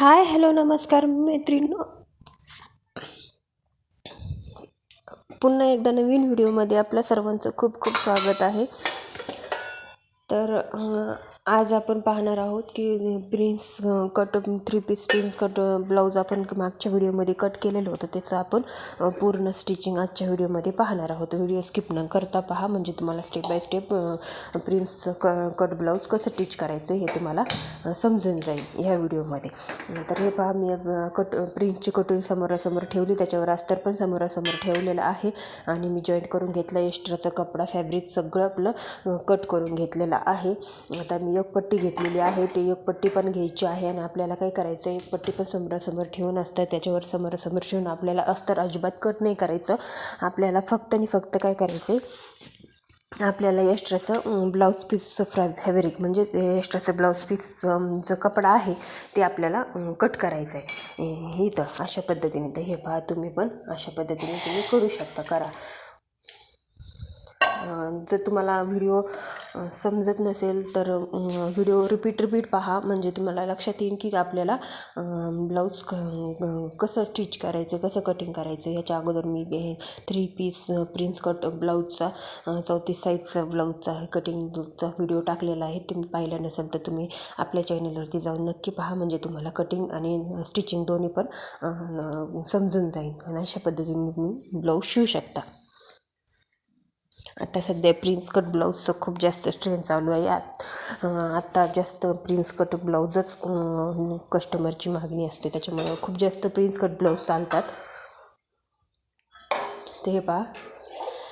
Hi hello नमस्कार मैत्रिणी पुन्हा एकदा नवीन व्हिडिओमध्ये आपल्या सर्वांचं खूप खूप स्वागत आहे. तर आज आपण पाहणार आहोत की prince cut three piece prince cut blouse आपण मागच्या व्हिडिओमध्ये कट केलेलं होतं. त्याचं आपण पूर्ण स्टिचिंग आजच्या व्हिडिओमध्ये पाहणार आहोत. व्हिडिओ स्किप न करता पहा. म्हणजे तुम्हाला स्टेप बाय स्टेप प्रिन्सचं क कट ब्लाऊज कसं स्टिच करायचं हे तुम्हाला समजून जाईल ह्या व्हिडिओमध्ये. तर हे पहा मी कट प्रिन्सची कटोरी समोरासमोर ठेवली. त्याच्यावर अस्तर पण समोरासमोर ठेवलेलं आहे. आणि मी जॉईंट करून घेतलं. एक्स्ट्राचा कपडा फॅब्रिक सगळं आपलं कट करून घेतलेलं आहे. आता मी एक पट्टी घेतलेली आहे. ते एक पट्टी पण घ्यायची आहे आणि आपल्याला काय करायचं एक पट्टी पण समोरासमोर ठेवून असतं त्याच्यावर समोरासमोर ठेवून आपल्याला अस्तर अजिबात कट नाही करायचं. आपल्याला फक्त आणि फक्त काय करायचं आहे आपल्याला एक्स्ट्राचं ब्लाऊज पीसचं फ्रॅ फॅब्रिक म्हणजे एक्स्ट्राचं ब्लाऊज पीसचं जो कपडा आहे ते आपल्याला कट करायचं आहे हे तर अशा पद्धतीने. तर हे पहा तुम्ही पण अशा पद्धतीने तुम्ही करू शकता. करा. जर तुम्हाला व्हिडिओ समजत नसेल तर व्हिडिओ रिपीट रिपीट पहा. म्हणजे तुम्हाला लक्षात येईल की आपल्याला ब्लाऊज क कसं स्टिच करायचं कसं कटिंग करायचं ह्याच्या अगोदर मी हे थ्री पीस प्रिन्स कट ब्लाऊजचा चौतीस साईजचा ब्लाऊजचा कटिंगचा व्हिडिओ टाकलेला आहे. तुम्ही पाहिला नसेल तर तुम्ही आपल्या चॅनलवरती जाऊन नक्की पहा. म्हणजे तुम्हाला कटिंग आणि स्टिचिंग दोन्ही पण समजून जाईल. आणि अशा पद्धतीने तुम्ही ब्लाऊज शिवू शकता. आता सध्या प्रिन्स कट ब्लाऊजचं खूप जास्त ट्रेंड चालू आहे. आत आत्ता जास्त प्रिन्स कट ब्लाऊजच कस्टमरची मागणी असते. त्याच्यामुळे खूप जास्त प्रिन्स कट ब्लाऊज चालतात. ते हे पहा.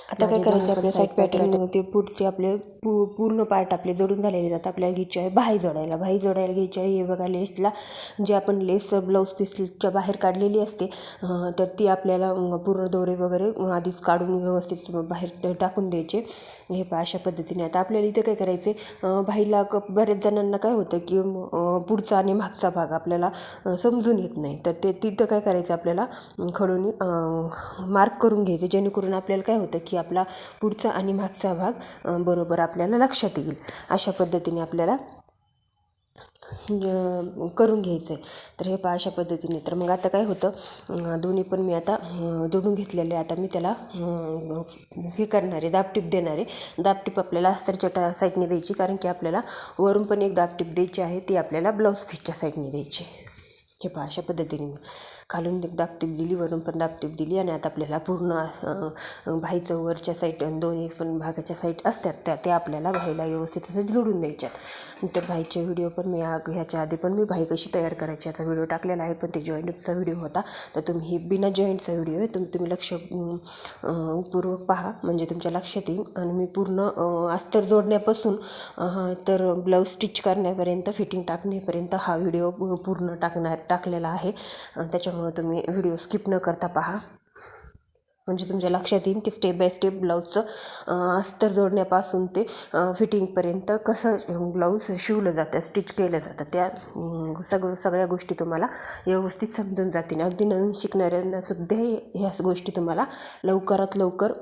आता काय करायचं आपल्या साईड पॅटर्न ते पुढचे आपले पू पूर्ण पार्ट आपले जोडून झालेले जातात आपल्याला घ्यायचे आहे बाही जोडायला बाही जोडायला घ्यायची आहे. हे बघा लेसला जे आपण लेस ब्लाऊज पीसच्या बाहेर काढलेली असते तर ती आपल्याला पूर्ण दोरे वगैरे आधीच काढून व्यवस्थित बाहेर टाकून द्यायचे. हे अशा पद्धतीने. आता आपल्याला इथे काय करायचे बाहीला बऱ्याच जणांना काय होतं की पुढचा आणि मागचा भाग आपल्याला समजून येत नाही. तर ते तिथं काय करायचं आपल्याला खडून मार्क करून घ्यायचे जेणेकरून आपल्याला काय होतं की आपला पुढचा आणि मागचा भाग बरोबर आपल्याला लक्षात येईल. अशा पद्धतीने आपल्याला करून घ्यायचं आहे तर हे पहा अशा पद्धतीने. तर मग आता काय होतं दोन्ही पण मी आता जोडून घेतलेले आता मी त्याला हे करणारे दाबटीप देणारे दाबटीप आपल्याला अस्तरच्या साईडने द्यायची कारण की आपल्याला वरून पण एक दाबटीप द्यायची आहे. ती आपल्याला ब्लाऊज पीसच्या साईडने द्यायची हे पहा अशा पद्धतीने मी खालून एक दाबटीप दिली वरून पण दाबटीप दिली आणि आता आपल्याला पूर्ण भाईचं वरच्या साईड दोन्ही पण भागाच्या साईड असतात त्या त्या आपल्याला भाईला व्यवस्थित असं जोडून द्यायच्यात. तर भाईचे व्हिडिओ पण मी आग ह्याच्या आधी पण मी भाई कशी तयार करायची याचा व्हिडिओ टाकलेला आहे पण ते जॉईंटचा व्हिडिओ होता. तर तुम्ही ही बिना जॉईंटचा व्हिडिओ आहे तुम्ही तुम्ही लक्ष पूर्वक पहा म्हणजे तुमच्या लक्षात येईल. आणि मी पूर्ण अस्तर जोडण्यापासून तर ब्लाऊज स्टिच करण्यापर्यंत फिटिंग टाकण्यापर्यंत हा व्हिडिओ पूर्ण टाकणार. टाकलेला आहे. अं, त्याच्यामुळे तुम्ही व्हिडिओ स्किप न करता पहा. म्हणजे तुमच्या लक्षात येईल की स्टेप बाय स्टेप ब्लाऊजचं अस्तर जोडण्यापासून ते फिटिंगपर्यंत कसं ब्लाऊज शिवलं जातं स्टिच केलं जातं त्या सगळं सगळ्या गोष्टी तुम्हाला व्यवस्थित समजून जातील. अगदी नवीन शिकणाऱ्यांना सुद्धा ह्या गोष्टी तुम्हाला लवकरात लवकर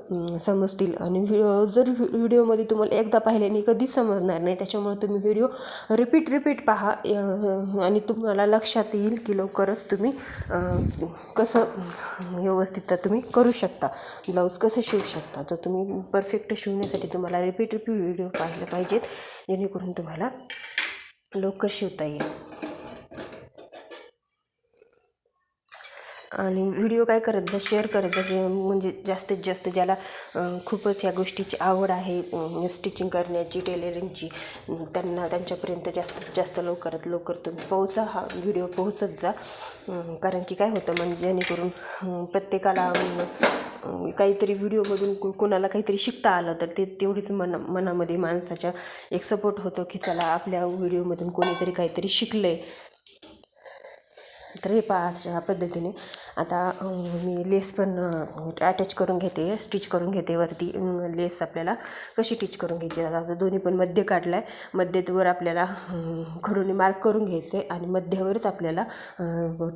समजतील. आणि जर व्हिडिओमध्ये तुम्हाला एकदा पाहिल्याने कधीच समजणार नाही त्याच्यामुळे तुम्ही व्हिडिओ रिपीट रिपीट पहा आणि तुम्हाला लक्षात येईल की लवकरच तुम्ही कसं व्यवस्थित तुम्ही करू शकता. ब्लाऊज कसं शिवू शकता? तर तुम्ही परफेक्ट शिवण्यासाठी तुम्हाला रिपीट रिपीट व्हिडिओ पाहिले पाहिजेत जेणेकरून तुम्हाला लवकर शिवता येईल. आणि व्हिडिओ काय करत जा शेअर करत जा म्हणजे जास्तीत जास्त ज्याला खूपच ह्या गोष्टीची आवड आहे स्टिचिंग करण्याची टेलरिंगची त्यांना त्यांच्यापर्यंत जास्तीत जास्त लवकरात लवकर तुम्ही पोहोचा हा व्हिडिओ पोहोचत जा. कारण की काय होतं म्हणजे जेणेकरून प्रत्येकाला काहीतरी व्हिडिओमधून कु कुणाला काहीतरी शिकता आलं तर ते तेवढीच मना मनामध्ये माणसाच्या एक सपोर्ट होतो की चला आपल्या व्हिडिओमधून कोणीतरी काहीतरी शिकलं आहे तर हे पहा अशा पद्धतीने. आता मी लेस पण अटॅच करून घेते स्टिच करून घेते वरती. लेस आपल्याला कशी स्टिच करून घ्यायची? आता आता दोन्ही पण मध्य काढला आहे मध्यवर आपल्याला खडूने मार्क करून घ्यायचे आणि मध्यावरच आपल्याला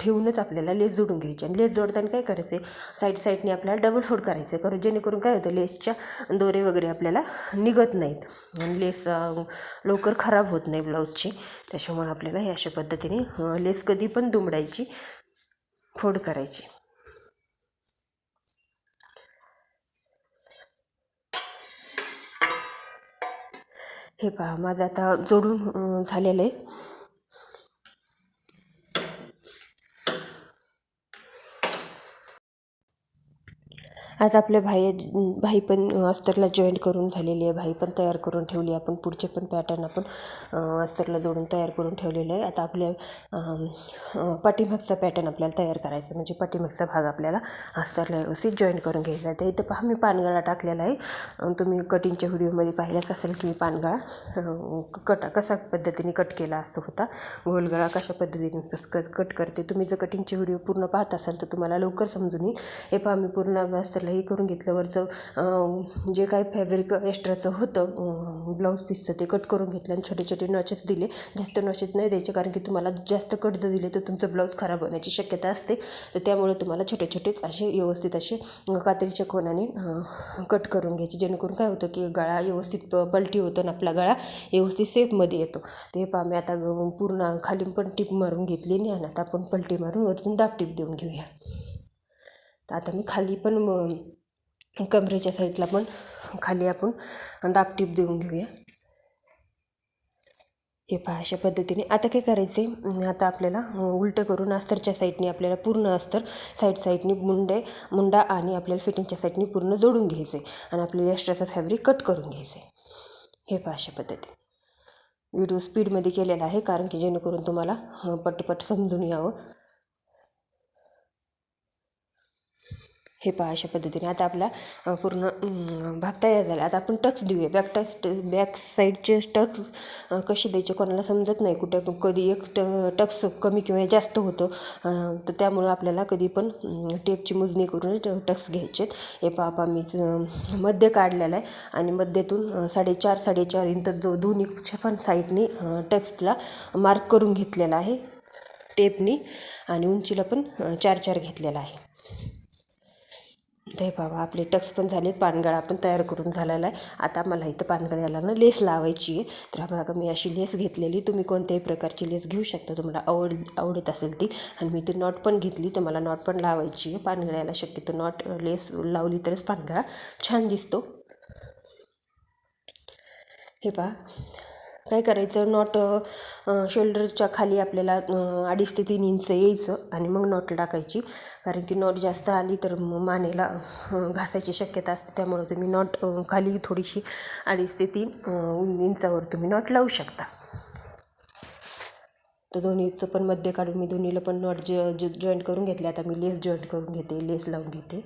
ठेवूनच आपल्याला लेस जोडून घ्यायची. आणि लेस जोडताना काय करायचं? आहे साईड साईडने आपल्याला डबल फोल्ड करायचं. आहे कारण जेणेकरून काय होतं? लेसच्या दोरे वगैरे आपल्याला निघत नाहीत. आणि लेस लवकर खराब होत नाही ब्लाऊजची त्याच्यामुळे आपल्याला हे अशा पद्धतीने लेस कधी पण दुमडायची फोड करायची. हे पहा माझं आता जोडून झालेलं आहे. आज आपल्या भाई भाई पण अस्तरला जॉईन करून झालेली आहे. भाई पण तयार करून ठेवली आपण पुढचे पण पॅटर्न आपण अस्तरला जोडून तयार करून ठेवलेलं आहे. आता आपल्या पाठीमागचा पॅटर्न आपल्याला तयार करायचा म्हणजे पाठीमागचा भाग आपल्याला अस्तरला व्यवस्थित जॉईन करून घ्यायचा आहे. तर इथं पहा मी पानगळा टाकलेला आहे. तुम्ही कटिंगच्या व्हिडिओमध्ये पाहिलाच असेल की मी पानगळा कट कसा पद्धतीने कट केला असं होता. गोलगळा कशा पद्धतीने कट कट करते. तुम्ही जर कटिंगचे व्हिडिओ पूर्ण पाहत असाल तर तुम्हाला लवकर समजून येईल. हे पहा मी पूर्ण अस्तरला हे करून घेतलं. वरचं जे काही फॅब्रिक एक्स्ट्राचं होतं ब्लाऊज पीसचं ते कट करून घेतलं आणि छोटे छोटे नॉचेस दिले. जास्त नॉचेस नाही द्यायचे कारण की तुम्हाला जास्त कट जर दिले तर तुमचं ब्लाऊज खराब होण्याची शक्यता असते. तर त्यामुळे तुम्हाला छोटे छोटेच असे व्यवस्थित असे कात्रीच्या कोणाने कट करून घ्यायचे. जेणेकरून काय होतं की गळा व्यवस्थित प पलटी होतो आणि आपला गळा व्यवस्थित सेफमध्ये येतो. ते पहा मी आता पूर्ण खाली पण टिप मारून घेतली आणि आता आपण पलटी मारून वरतून दाब टिप देऊन घेऊया. तर आता मी खाली पण मग कमरेच्या साईडला पण खाली आपण दापटीप देऊन घेऊया. हे पहा अशा पद्धतीने. आता काय करायचे आता आपल्याला उलटं करून अस्तरच्या साईडने आपल्याला पूर्ण अस्तर साईड साईडने मुंडे मुंडा आणि आपल्याला फिटिंगच्या साईडने पूर्ण जोडून घ्यायचे आणि आपल्याला एक्स्ट्राचा फॅब्रिक कट करून घ्यायचे हे पहा अशा पद्धतीने. व्हिडिओ स्पीडमध्ये केलेला आहे कारण की जेणेकरून तुम्हाला पटपट समजून यावं. हे पहा अशा पद्धतीने. आता आपला पूर्ण भाग तयार झाला. आता आपण टक्स देऊया. बॅक टक्स बॅक साईडचे टक्स कसे द्यायचे कोणाला समजत नाही. कुठं कधी एक ट टक्स कमी किंवा जास्त होतं. तर त्यामुळं आपल्याला कधी पण टेपची मोजणी करून ट- टक्स घ्यायचे हे पापा मी मध्य काढलेला आहे. आणि मध्यातून साडेचार साडेचार इंच जो दोन्ही पण साईडनी टक्सला मार्क करून घेतलेला आहे. टेपनी आणि उंचीला पण चार चार घेतलेला आहे. ते बाबा आपले टक्स पण झालेत पानगळा पण तयार करून झालेला आहे. आता मला इथं पानगळ्याला ना लेस लावायची आहे. तर बघा मी अशी लेस घेतलेली तुम्ही कोणत्याही प्रकारची लेस घेऊ शकता. तुम्हाला आवड आवडत असेल ती. आणि मी ती नॉट पण घेतली तर मला नॉट पण लावायची आहे. पानगळ्याला शक्यतो नॉट लेस लावली तरच पानगळा छान दिसतो. हे पहा. काय करायचं? नॉट शोल्डरच्या खाली आपल्याला अडीच ते तीन इंच यायचं आणि मग नॉट टाकायची. कारण की नॉट जास्त आली तर मग मानेला घासायची शक्यता असते. त्यामुळे तुम्ही नॉट खाली थोडीशी अडीच ते तीन इंचावर तुम्ही नॉट लावू शकता. तर दोन्हीचं पण मध्य काढून मी दोन्हीला पण नॉट ज जॉईंट करून घेतले. आता मी लेस जॉईंट करून घेते लेस लावून घेते.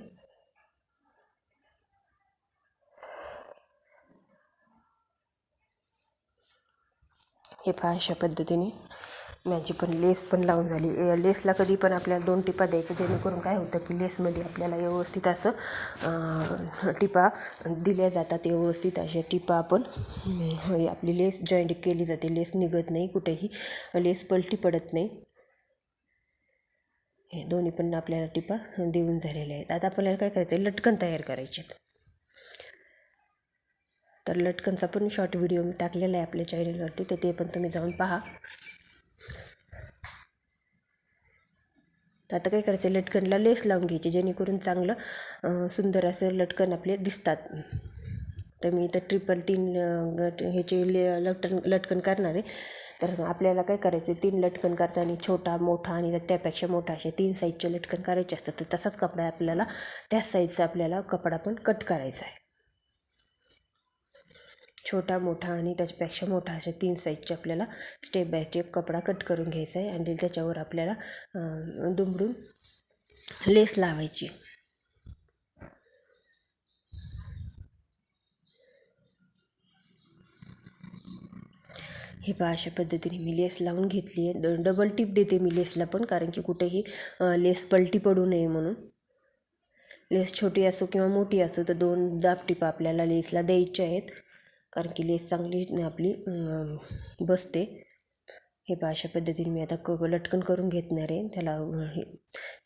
हे पहा अशा पद्धतीने. माझी पण लेस पण लावून झाली. लेसला कधी पण आपल्याला दोन टिपा द्यायच्या जेणेकरून काय होतं की लेसमध्ये आपल्याला व्यवस्थित असं टिपा दिल्या जातात. व्यवस्थित अशा टिपा आपण आपली लेस जॉईंट केली जाते. लेस निघत नाही कुठेही. लेस पलटी पडत नाही. हे दोन्ही पण आपल्याला टिपा देऊन झालेल्या आहेत. आता आपल्याला काय करायचं आहे लटकन तयार करायचे आहेत. तर लटकनचा पण शॉर्ट व्हिडिओ मी टाकलेला आहे आपल्या चॅनलवरती तर ते पण तुम्ही जाऊन पहा. तर आता काय करायचं लटकनला लेस लावून घ्यायची जेणेकरून चांगलं सुंदर असं लटकन आपले दिसतात. तर मी इथं ट्रिपल तीन ह्याचे ले लटकन लटकन करणार आहे. तर आपल्याला काय करायचं तीन लटकन करताना छोटा मोठा आणि त्यापेक्षा मोठा असे तीन साईजचे लटकन करायचे असतात तर तसाच कपडा आपल्याला त्याच साईजचा आपल्याला कपडा पण कट करायचा आहे. छोटा मोठा आणि त्याच्यापेक्षा मोठा असे तीन साईजचे आपल्याला स्टेप बाय स्टेप कपडा कट करून घ्यायचा आहे आणि त्याच्यावर आपल्याला दुमडून लेस लावायची. हे पहा अशा पद्धतीने मी लेस लावून घेतली आहे. ड डबल टिप देते मी लेसला पण कारण की कुठेही लेस पलटी पडू नये म्हणून. लेस छोटी असो किंवा मोठी असो तर दोन दाब टिपा आपल्याला लेसला द्यायच्या आहेत. कारण की लेस चांगली आपली बसते. हे पहा अशा पद्धतीने मी आता क लटकन करून घेतणार आहे. त्याला हे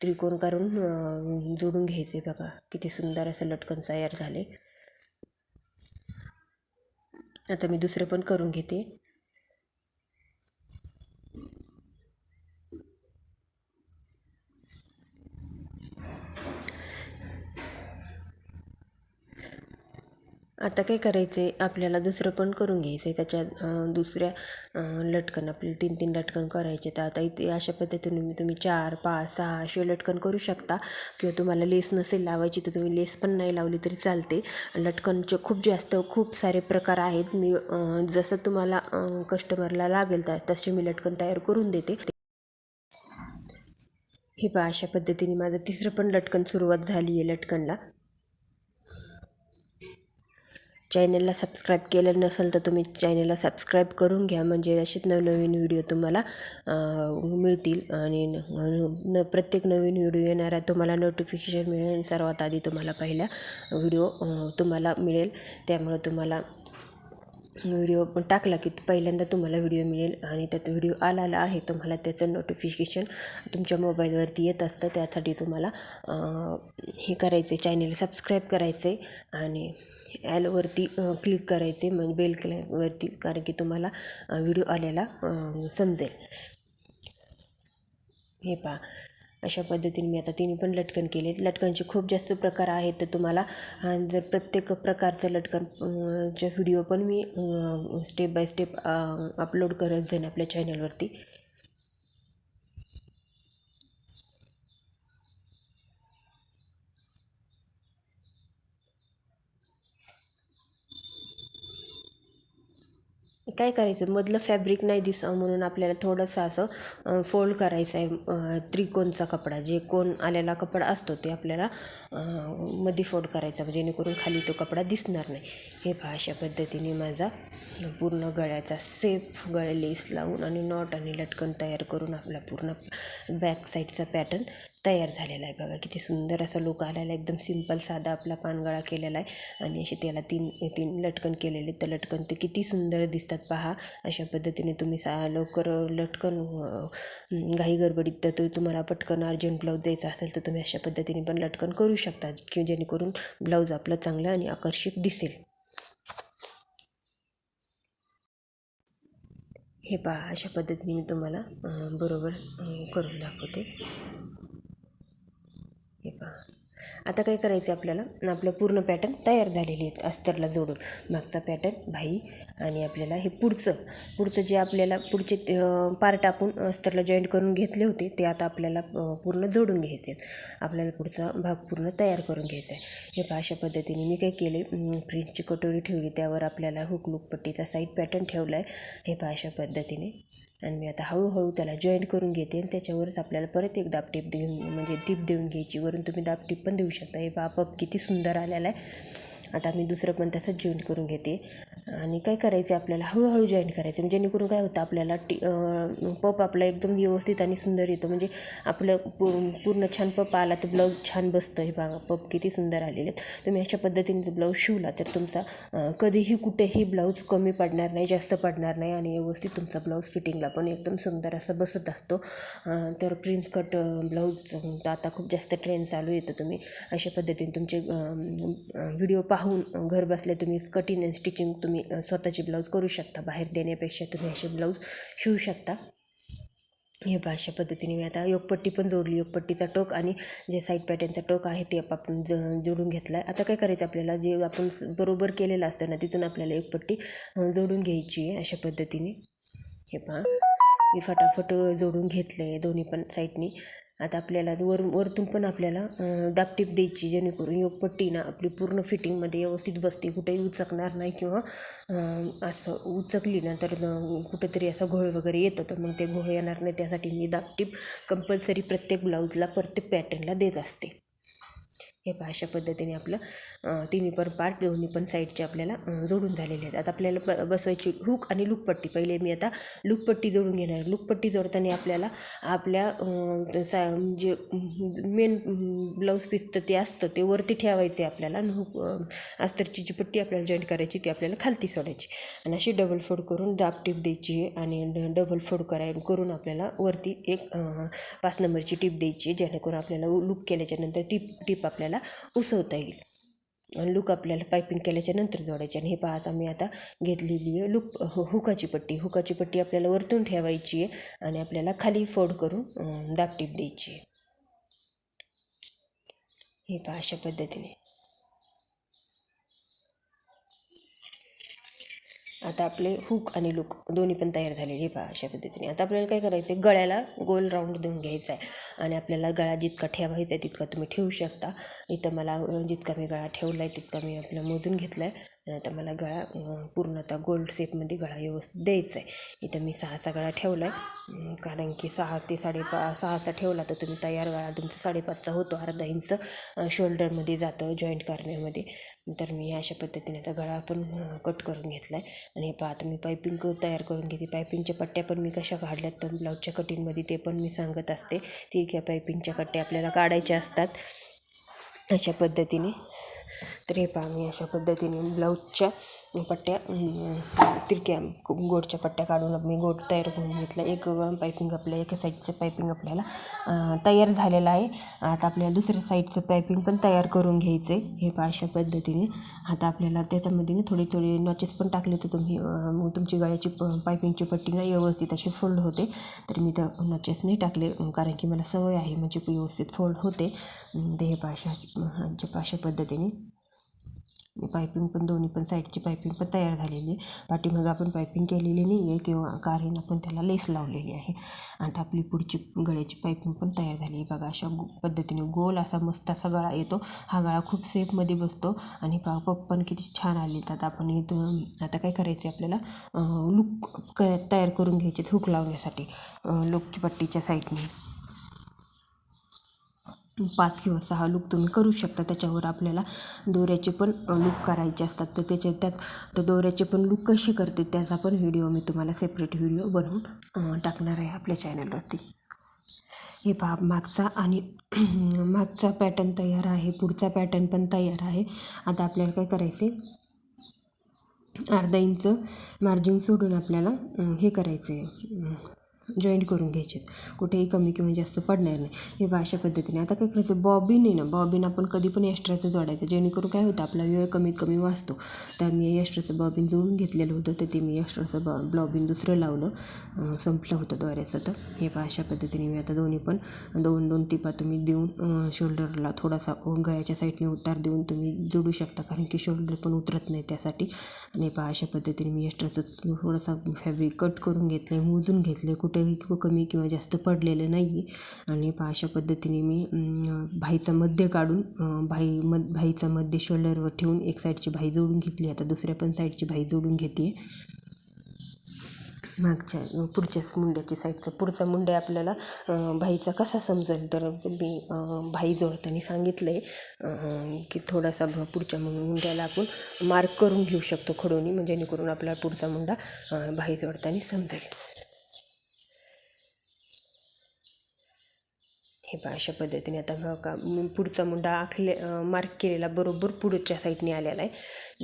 त्रिकोण करून जोडून घ्यायचे बघा. किती सुंदर असं लटकन तयार झाले. आता मी दुसरं पण करून घेते. आता काय करायचं आहे आपल्याला दुसरं पण करून घ्यायचं आहे त्याच्यात दुसऱ्या लटकन आपल्याला तीन तीन लटकन करायचे तर आता इथे अशा पद्धतीने मी तुम्ही चार पाच सहा असे लटकन करू शकता. किंवा तुम्हाला लेस नसेल लावायची तर तुम्ही लेस पण नाही लावली तरी चालते. लटकनचे खूप जास्त खूप सारे प्रकार आहेत. मी जसं तुम्हाला कस्टमरला लागेल तर तसे मी लटकन तयार करून देते. हे पहा अशा पद्धतीने माझं तिसरं पण लटकन सुरुवात झाली आहे लटकनला. चॅनलला सबस्क्राईब केलं नसेल तर तुम्ही चॅनलला सबस्क्राईब करून घ्या. म्हणजे असेच नवनवीन व्हिडिओ तुम्हाला मिळतील. आणि न- प्रत्येक नवीन व्हिडिओ येणारा तुम्हाला नोटिफिकेशन मिळेल. सर्वात आधी तुम्हाला पहिला व्हिडिओ तुम्हाला मिळेल. त्यामुळं तुम्हाला व्हिडिओ टाकला की पहिल्यांदा तुम्हाला व्हिडिओ मिळेल आणि त्यात व्हिडिओ आलेला आहे तुम्हाला त्याचं नोटिफिकेशन तुमच्या मोबाईलवरती येत असतं. त्यासाठी तुम्हाला हे करायचे चॅनल सबस्क्राईब करायचे आणि ॲलवरती क्लिक करायचे म्हणजे बेल वरती कारण की तुम्हाला व्हिडिओ आलेला समजेल. हे पहा. अशा पद्धतीने मी आता तिन्ही पण लटकन केले. लटकनचे खूप जास्त प्रकार आहेत तर तुम्हाला जर प्रत्येक प्रकारचं लटकन अं, चे व्हिडिओ पण मी स्टेप बाय स्टेप अपलोड करत जाईन आपल्या चॅनलवरती काय करायचं? मधलं फॅब्रिक नाही दिसावं म्हणून आपल्याला थोडंसं असं फोल्ड करायचं आहे त्रिकोणचा कपडा. जे कोण आलेला कपडा असतो ते आपल्याला मध्ये फोल्ड करायचा. म्हणजे जेणेकरून खाली तो कपडा दिसणार नाही. हे पहा अशा पद्धतीने माझा पूर्ण गळ्याचा सेफ गळे लेस लावून आणि नॉट आणि लटकन तयार करून आपला पूर्ण बॅक साईडचा पॅटर्न तयार झालेला आहे. बघा किती सुंदर असा लुक आलेला आहे. एकदम सिंपल साधा आपला पानगळा केलेला आहे. आणि असे त्याला तीन तीन लटकन केलेले तर लटकन ते किती सुंदर दिसतात पहा. अशा पद्धतीने तुम्ही सा लवकर लटकन घाई गडबडीत तर तो तुम्हाला पटकन अर्जंट ब्लाऊज द्यायचा असेल तर तुम्ही अशा पद्धतीने पण लटकन करू शकता. की जेणेकरून ब्लाऊज आपलं चांगलं आणि आकर्षक दिसेल. हे पहा अशा पद्धतीने मी तुम्हाला बरोबर करून दाखवते. आता काय करायचं आपल्याला? आपलं पूर्ण पॅटर्न तयार झालेली आहेत अस्तरला जोडून. मागचा पॅटर्न भाई आणि आपल्याला हे पुढचं. पुढचं जे आपल्याला पुढचे पार्ट आपण अस्तरला जॉईंट करून घेतले होते ते आता आपल्याला पूर्ण जोडून घ्यायचे आहेत. आपल्याला पुढचा भाग पूर्ण तयार करून घ्यायचा आहे. हे पहा अशा पद्धतीने मी काय केले फ्रीजची कटोरी ठेवली त्यावर आपल्याला हुक लुकपट्टीचा साईड पॅटर्न ठेवला आहे हे पहा अशा पद्धतीने. आणि मी आता हळूहळू त्याला जॉईंट करून घेते आणि त्याच्यावरच आपल्याला परत एक दाब टीप देऊन म्हणजे टीप देऊन घ्यायची. वरून तुम्ही दाब टीप पण देऊ शकता. हे पहा किती सुंदर आलेला आहे. आता मी दुसरं पण तसंच जॉईंट करून घेते. आणि काय करायचं आपल्याला? हळूहळू जॉईन करायचं. म्हणजे जेणेकरून काय होतं आपल्याला टी पप आपला एकदम व्यवस्थित आणि सुंदर येतो. म्हणजे आपलं पू पूर्ण छान पप आला तर ब्लाऊज छान बसतं. हे बघा पप किती सुंदर आलेले आहेत. तुम्ही अशा पद्धतीने जर ब्लाऊज शिवला तर तुमचा कधीही कुठेही ब्लाऊज कमी पडणार नाही जास्त पडणार नाही आणि व्यवस्थित तुमचा ब्लाऊज फिटिंगला पण एकदम सुंदर असा बसत असतो. तर प्रिन्स कट ब्लाऊज तर आता खूप जास्त ट्रेंड चालू येतं तुम्ही. अशा पद्धतीने तुमचे व्हिडिओ पाहून घर बसल्या तुम्ही कटिंग अँड स्टिचिंग तुम्ही तुम्ही स्वतःचे ब्लाऊज करू शकता. बाहेर देण्यापेक्षा तुम्ही असे ब्लाऊज शिवू शकता. हे पहा अशा पद्धतीने मी आता योगपट्टी पण जोडली. योगपट्टीचा टोक आणि जे साईड पॅटर्नचा टोक आहे ते आपण ज जोडून घेतला आहे आता काय करायचं आपल्याला? जे आपण बरोबर केलेलं असतं ना तिथून आपल्याला योगपट्टी जोडून घ्यायची आहे अशा पद्धतीने. हे पहा. मी फटाफट जोडून घेतले दोन्ही पण साईडनी आता आपल्याला वरून वरतून पण आपल्याला अं, दाबटीप द्यायची जेणेकरून योगपट्टी ना आपली पूर्ण फिटिंगमध्ये व्यवस्थित बसते. कुठेही उचकणार नाही किंवा असं उचकली ना तर कुठंतरी असं घोळ वगैरे येतं. तर मग ते घोळ येणार नाही. त्यासाठी मी दाबटीप कंपल्सरी प्रत्येक ब्लाऊजला प्रत्येक पॅटर्नला देत असते. हे पहा अशा पद्धतीने आपलं तिन्ही पण पार्ट दोन्ही पण साईडचे आपल्याला जोडून झालेले आहेत. आता आपल्याला ब बसवायची हुक आणि लुकपट्टी. पहिले मी आता लूकपट्टी जोडून घेणार लूकपट्टी जोडताना आपल्याला आपल्या सा जे म्हणजे मेन ब्लाऊज पीस तर ते असतं ते वरती ठेवायचे आपल्याला आणि हुक अस्तरची जी पट्टी आपल्याला जॉईंट करायची ती आपल्याला खालती सोडायची. आणि अशी डबल फोड करून दाब टीप द्यायची आणि ड डबल फोड कराय करून आपल्याला वरती एक पाच नंबरची टीप द्यायची जेणेकरून आपल्याला लूक केल्याच्यानंतर टीप टीप आपल्याला उसवता येईल. लूक आपल्याला पायपिंग केल्याच्यानंतर जोडायची. आणि हे पहा आता आता घेतलेली आहे लूक हुकाची पट्टी. हुकाची पट्टी आपल्याला वरतून ठेवायची आहे आणि आपल्याला खाली फोड करून दाबटीप द्यायची आहे. हे पहा अशा पद्धतीने. आता आपले हुक आणि लूक दोन्ही पण तयार झालेले हे पहा अशा पद्धतीने. आता आपल्याला काय करायचं आहे गळ्याला गोल राऊंड देऊन घ्यायचा आहे. आणि आपल्याला गळा जितका ठेवायचा आहे तितका तुम्ही ठेवू शकता. इथं मला जितका मी गळा ठेवला आहे तितका मी आपलं मोजून घेतला आहे आणि आता मला गळा पूर्णतः गोल्ड शेपमध्ये गळा व्यवस्थित द्यायचा आहे. इथं मी सहाचा गळा ठेवला आहे कारण की सहा ते साडेपा सहाचा ठेवला तर तुम्ही तयार गळा तुमचा साडेपाचचा होतो अर्धा इंच शोल्डरमध्ये जातं जॉईंट करण्यामध्ये तर मी अशा पद्धतीने आता गळा पण कट करून घेतला आहे आणि हे पहा आता मी पायपिंग तयार करून घेते. पायपिंगच्या पट्ट्या पण मी कशा काढल्यात तर ब्लाऊजच्या कटिंगमध्ये ते पण मी सांगत असते. ती घ्या पायपिंगच्या कट्ट्या आपल्याला काढायच्या असतात. अशा पद्धतीने. तर हे मी अशा पद्धतीने ब्लाऊजच्या पट्ट्या तिरक्या गोडच्या पट्ट्या काढून मी गोड तयार करून घेतला. एक पायपिंग आपल्या एका साईडचं पायपिंग आपल्याला तयार झालेलं आहे. आता आपल्याला दुसऱ्या साईडचं पायपिंग पण तयार करून घ्यायचं आहे हे पहा अशा पद्धतीने. आता आपल्याला त्याच्यामध्ये थोडी थोडी नॉचेस पण टाकले तर तुम्ही मग तुमची गळ्याची प पायपिंगची पट्टी ना व्यवस्थित अशी फोल्ड होते. तर मी तर नॉचेस नाही टाकले कारण की मला सवय आहे म्हणजे व्यवस्थित फोल्ड होते. ते हे पाशा अशा पद्धतीने. पायपिंग पण दोन्ही पण साईडची पायपिंग पण तयार झालेली आहे. पाठीमागं आपण पायपिंग केलेली नाही आहे किंवा कारण आपण त्याला लेस लावलेली आहे. आता आपली पुढची गळ्याची पायपिंग पण तयार झाली आहे. बघा अशा गो पद्धतीने गोल असा मस्त असा गळा येतो. हा गळा खूप सेफमध्ये बसतो आणि पा पप पण किती छान आले आता आपण इथं आता काय करायचं आहे आपल्याला? लुक क तयार करून घ्यायचे हुक लावण्यासाठी. लुकची पट्टीच्या साईडने. पाच किंवा सहा लूक तुम्ही करू शकता. त्याच्यावर आपल्याला दोऱ्याचे पण लूक करायचे असतात. तर त्याच्या त्यात तर दोऱ्याचे पण लूक कसे करते त्याचा पण व्हिडिओ मी तुम्हाला सेपरेट व्हिडिओ बनवून टाकणार आहे आपल्या चॅनलवरती हे पहा मागचा आणि मागचा पॅटर्न तयार आहे. पुढचा पॅटर्न पण तयार आहे. आता आपल्याला काय करायचं आहे अर्धा इंच मार्जिन सोडून आपल्याला हे करायचं आहे जॉईंट करून घ्यायचे कुठेही कमी किंवा जास्त पडणार नाही. हे अशा पद्धतीने. आता काय करायचं? बॉबिन आहे ना बॉबिन आपण कधी पण एक्स्ट्राचं जोडायचं. जेणेकरून काय होतं? आपला वेळ कमीत कमी वाचतो. तर मी एक्स्ट्राचं बॉबिन जोडून घेतलेलं होतं. तर ते मी एक्स्ट्राचं बॉ बॉबिन दुसरं लावलं. संपलं होतं दोऱ्याचं तर. हे अशा पद्धतीने मी आता दोन्ही पण दोन दोन टिपा तुम्ही देऊन शोल्डरला थोडासा गळ्याच्या साईडने उतार देऊन तुम्ही जोडू शकता. कारण की शोल्डर पण उतरत नाही त्यासाठी. आणि पहा अशा पद्धतीने मी एक्स्ट्राचं थोडासा फॅब्रिक कट करून घेतलं मोजून घेतले कुठेही कमी किंवा जास्त पडलेलं नाही आहे आणि अशा पद्धतीने मी भाईचा मध्य काढून भाई मध भाईचा मध्य शोल्डरवर ठेवून एक साईडची भाई जोडून घेतली. आता दुसऱ्या पण साईडची भाई जोडून घेते. मागच्या पुढच्याच मुंड्याच्या साईडचा पुढचा मुंड्या आपल्याला भाईचा कसा समजेल? तर मी भाई जोडताना सांगितलं आहे की थोडासा भ- पुढच्या मुंड्याला आपण मार्क करून घेऊ शकतो खडोनी. म्हणजे जेणेकरून आपला पुढचा मुंडा भाई जोडताना समजेल. हे पहा अशा पद्धतीने आता का पुढचा मुंडा आखले मार्क केलेला बरोबर पुढच्या साईडने आलेला आहे.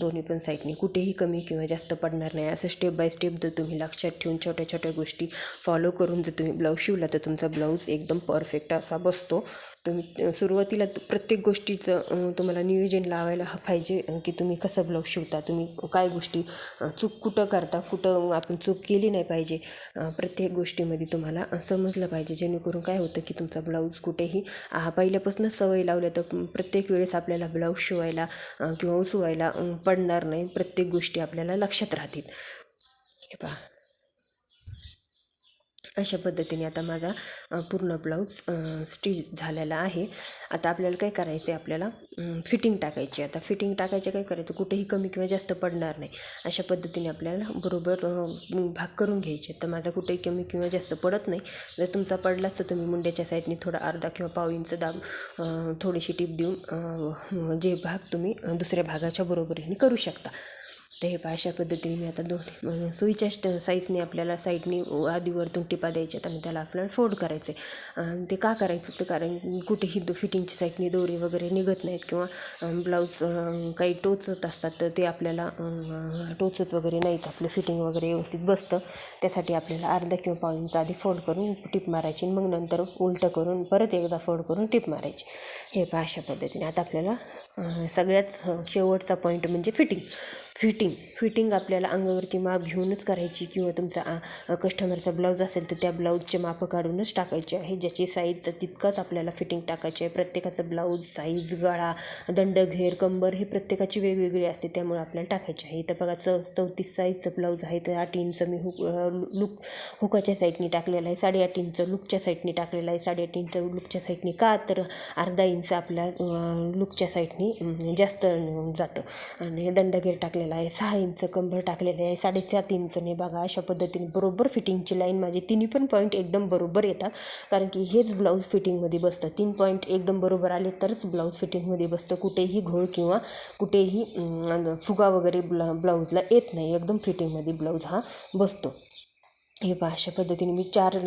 दोन्ही पण साईडने कुठेही कमी किंवा जास्त पडणार नाही. असं स्टेप बाय स्टेप जर तुम्ही लक्षात ठेवून छोट्या छोट्या गोष्टी फॉलो करून जर तुम्ही ब्लाऊज शिवला तर तुमचा ब्लाऊज एकदम परफेक्ट असा बसतो. तुम्ही सुरुवातीला प्रत्येक गोष्टीचं तुम्हाला नियोजन लावायला पाहिजे की तुम्ही कसं ब्लाऊज शिवता तुम्ही काय गोष्टी चूक कुठं करता कुठं आपण चूक केली नाही पाहिजे प्रत्येक गोष्टीमध्ये तुम्हाला समजलं पाहिजे जेणेकरून काय होतं की तुमचा ब्लाऊज कुठेही पहिल्यापासून पहिल्यापासूनच सवय लावल्या तर प्रत्येक वेळेस आपल्याला ब्लाऊज शिवायला किंवा उसवायला पडणार नाही प्रत्येक गोष्टी आपल्याला लक्षात राहतील. हे पहा. अशा पद्धतीने आता माझा पूर्ण ब्लाऊज स्टिच झालेला आहे. आता आपल्याला काय करायचं आहे आपल्याला फिटिंग टाकायची आता फिटिंग टाकायचे काय करायचं? कुठेही कमी किंवा जास्त पडणार नाही. अशा पद्धतीने आपल्याला बरोबर भाग करून घ्यायचे. तर माझा कुठेही कमी किंवा जास्त पडत नाही. जर तुमचा पडलाच तर तुम्ही मुंड्याच्या साईडने थोडा अर्धा किंवा पाव इंच दाब थोडीशी टीप देऊन जे भाग तुम्ही दुसऱ्या भागाच्या बरोबरीने करू शकता. तर हे पहा अशा पद्धतीने मी आता दोन सुईच्या स्ट साईजने आपल्याला साईडनी आधी वरतून टिपा द्यायच्यात आणि त्याला आपल्याला फोल्ड करायचे आहे. ते का करायचं तर कारण कुठेही दो फिटिंगच्या साईडने दोरे वगैरे निघत नाहीत किंवा ब्लाऊज काही टोचत असतात तर ते आपल्याला टोचत वगैरे नाहीत. आपलं फिटिंग वगैरे व्यवस्थित बसतं. त्यासाठी आपल्याला अर्धा किंवा पाव इंच आधी फोल्ड करून टिप मारायची आणि मग नंतर उलटं करून परत एकदा फोल्ड करून टिप मारायची. हे पहा अशा पद्धतीने. आता आपल्याला सगळ्याच सगळ्यात शेवटचा पॉईंट म्हणजे फिटिंग फिटिंग फिटिंग आपल्याला अंगावरची माप घेऊनच करायची किंवा तुमचा कस्टमरचा ब्लाऊज असेल तर त्या ब्लाऊजचे मापं काढूनच टाकायचे आहे. ज्याची साईजचं तितकंच आपल्याला फिटिंग टाकायची आहे. प्रत्येकाचं ब्लाऊज साईज गळा दंडघेर कंबर हे प्रत्येकाची वेगवेगळी असते. त्यामुळे आपल्याला टाकायचे आहे. इथं बघा च चौतीस साईजचं ब्लाऊज आहे. तर आठ इंच मी हुक लुक हुकाच्या साईडनी टाकलेलं आहे. साडेआठ इंच लुकच्या साईडनी टाकलेलं आहे. साडेआठ इंच लुकच्या साईडनी का तर अर्धा इंच आपल्या लुकच्या साईडनी जास्त जातं. आणि दंडघेर टाकलेला आहे. सहा इंच कंबर टाकलेले आहे. साडेसात इंचने बघा अशा पद्धतीने बरोबर फिटिंगची लाईन माझी. तिन्ही पण पॉईंट एकदम बरोबर येतात. कारण की हेच ब्लाऊज फिटिंगमध्ये बसतं. तीन पॉईंट एकदम बरोबर आले तरच ब्लाऊज फिटिंगमध्ये बसतं. कुठेही घोळ किंवा कुठेही फुगा वगैरे ब्ला ब्लाऊजला येत नाही. एकदम फिटिंगमध्ये ब्लाऊज हा बसतो. हे पहा अशा पद्धतीने मी चार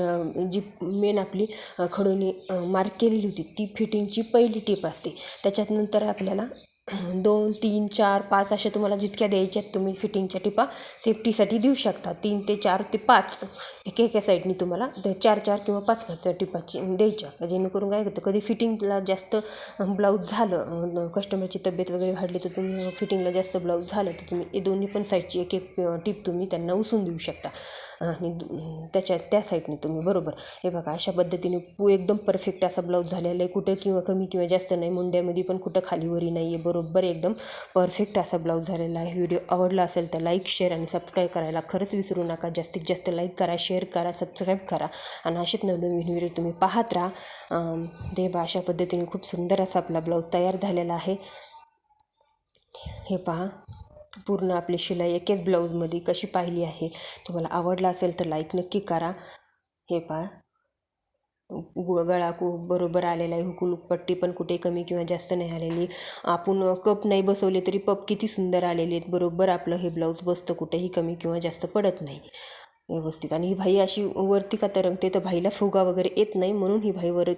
जी मेन आपली खडूने मार्क केलेली होती ती फिटिंगची पहिली टीप असते. त्याच्यात नंतर आपल्याला दोन तीन चार पाच अशा तुम्हाला जितक्या द्यायच्या आहेत तुम्ही फिटिंगच्या टिपा सेफ्टीसाठी देऊ शकता. तीन ते चार ते पाच एका एका साईडनी तुम्हाला ते चार चार किंवा पाच पाच टिपाची द्यायच्या. जेणेकरून काय होतं कधी फिटिंगला जास्त ब्लाऊज झालं कस्टमरची तब्येत वगैरे वाढली तर तुम्ही फिटिंगला जास्त ब्लाऊज झालं तर तुम्ही दोन्ही पण साईडची एक एक टिप तुम्ही त्यांना उसून देऊ शकता. आणि त्याच्या त्या साईडने तुम्ही बरोबर. हे बघा अशा पद्धतीने पू एकदम परफेक्ट असा ब्लाऊज झालेला आहे. कुठं किंवा कमी किंवा जास्त नाही मुंड्यामध्ये पण कुठं खालीवरी नाही आहे बरोबर एकदम परफेक्ट असा ब्लाऊज झालेला आहे. व्हिडिओ आवडला असेल तर लाईक शेअर आणि सबस्क्राईब करायला खरंच विसरू नका. जास्तीत जास्त लाईक करा शेअर करा सबस्क्राईब करा. आणि असेच नवनवीन व्हिडिओ तुम्ही पाहत राहा. ते बा अशा पद्धतीने खूप सुंदर असा आपला ब्लाऊज तयार झालेला आहे. हे पहा. पूर्ण आपली शिलाई एकेच ब्लाऊजमध्ये कशी पाहिली आहे तुम्हाला आवडला असेल तर लाईक नक्की करा. हे पहा. गु गळा बरोबर आलेला आहे हुकुलुक पट्टी पण कुठे कमी किंवा जास्त नाही आलेली. आपण कप नाही बसवले तरी पप किती सुंदर आलेले आहेत. बरोबर आपलं हे ब्लाऊज बसतं कुठेही कमी किंवा जास्त पडत नाही. व्यवस्थित. आणि ही भाई अशी वरती का तरंगते तर भाईला फुगा वगैरे येत नाही म्हणून ही भाई वर